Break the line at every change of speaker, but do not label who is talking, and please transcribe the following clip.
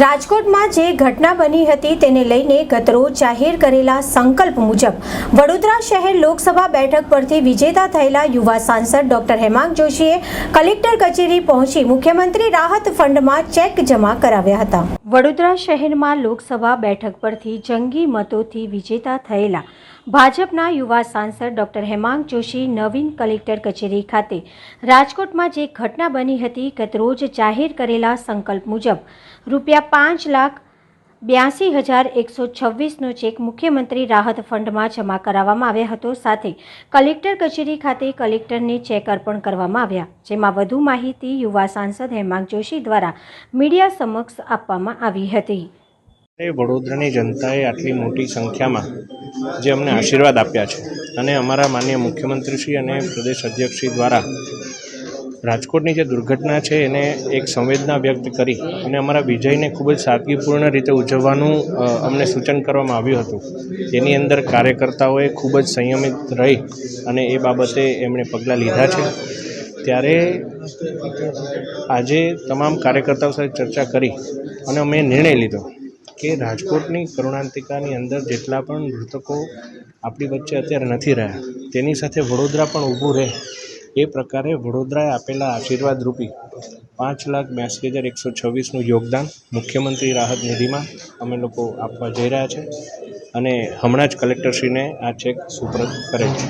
રાજકોટમાં જે ઘટના બની હતી તેને લઈને ગતરોજ જાહેર કરેલા સંકલ્પ મુજબ વડોદરા શહેર લોકસભા બેઠક પરથી વિજેતા થયેલા યુવા સાંસદ ડોક્ટર હેમાંગ જોશીએ કલેક્ટર કચેરી પહોંચી મુખ્યમંત્રી રાહત ફંડમાં ચેક જમા કરાવ્યા હતા. વડોદરા શહેરમાં લોકસભા બેઠક પરથી જંગી મતોથી વિજેતા થયેલા ભાજપના યુવા સાંસદ ડોક્ટર હેમાંગ જોશી નવીન કલેક્ટર કચેરી ખાતે રાજકોટમાં જે ઘટના બની હતી, ગતરોજ જાહેર કરેલા સંકલ્પ મુજબ રૂપિયા પાંચ લાખ બ્યાસી હજાર એકસો છવ્વીસનો ચેક મુખ્યમંત્રી રાહત ફંડમાં જમા કરાવવામાં આવ્યો હતો. સાથે કલેક્ટર કચેરી ખાતે કલેક્ટરને ચેક અર્પણ કરવામાં આવ્યા, જેમાં વધુ માહિતી યુવા સાંસદ હેમાંગ જોશી દ્વારા મીડિયા સમક્ષ આપવામાં આવી હતી.
વડોદરાની જનતાએ આટલી મોટી સંખ્યામાં જે અમને આશીર્વાદ આપ્યા છે. અને અમારા માન્ય મુખ્યમંત્રીશ્રી અને પ્રદેશ અધ્યક્ષશ્રી દ્વારા રાજકોટની જે દુર્ઘટના છે, એને એક સંવેદના વ્યક્ત કરી અને અમારા વિજયને ખૂબ જ સાદગીપૂર્ણ રીતે ઉજવવાનું અમને સૂચન કરવામાં આવ્યું હતું. તેની અંદર કાર્યકર્તાઓએ ખૂબ જ સંયમિત રહી અને એ બાબતે એમણે પગલાં લીધા છે. ત્યારે આજે તમામ કાર્યકર્તાઓ સાથે ચર્ચા કરી અને અમે નિર્ણય લીધો. કે રાજકોટની કરુણાંતિકાની અંદર જેટલા પણ મૃતકો આપણી વચ્ચે અત્યારે નથી રહ્યા, તેની સાથે વડોદરા પણ ઊભું રહે. એ પ્રકારે વડોદરાએ આપેલા આશીર્વાદ રૂપી પાંચ લાખ બ્યાસી હજાર એકસો છવ્વીસનું યોગદાન મુખ્યમંત્રી રાહત નિધિમાં અમે લોકો આપવા જઈ રહ્યા છે અને હમણાં જ કલેક્ટરશ્રીને આ ચેક સુપરત કરેલ છે.